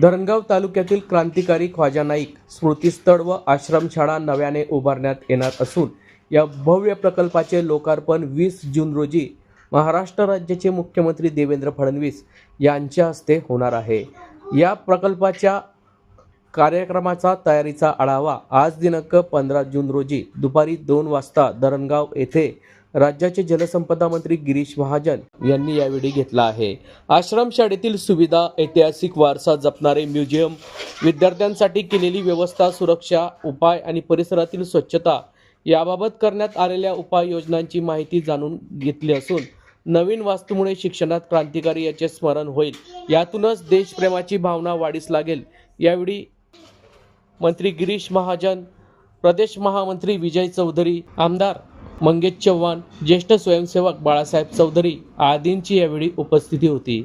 धरणगाव तालुक्यातील क्रांतिकारी ख्वाजा नाईक स्मृतीस्थळ व आश्रमशाळा नव्याने उभारण्यात येणार असून या भव्य प्रकल्पाचे लोकार्पण वीस जून रोजी महाराष्ट्र राज्याचे मुख्यमंत्री देवेंद्र फडणवीस यांच्या हस्ते होणार आहे. या प्रकल्पाच्या कार्यक्रमाचा तयारीचा आढावा आज दिनांक पंधरा जून रोजी दुपारी दोन वाजता धरणगाव येथे राज्याचे जलसंपदा मंत्री गिरीश महाजन यांनी यावेळी घेतला आहे. आश्रमशाळेतील सुविधा ऐतिहासिक वारसा जपणारे म्युझियम विद्यार्थ्यांसाठी केलेली व्यवस्था सुरक्षा उपाय आणि परिसरातील स्वच्छता याबाबत करण्यात आलेल्या उपाययोजनांची माहिती जाणून घेतली असून नवीन वास्तूमुळे शिक्षणात क्रांतिकारी याचे स्मरण होईल. यातूनच देशप्रेमाची भावना वाढीस लागेल. यावेळी मंत्री गिरीश महाजन प्रदेश महामंत्री विजय चौधरी आमदार मंगेश चव्हाण ज्येष्ठ स्वयंसेवक बाळासाहेब चौधरी आदींची यावेळी उपस्थिती होती.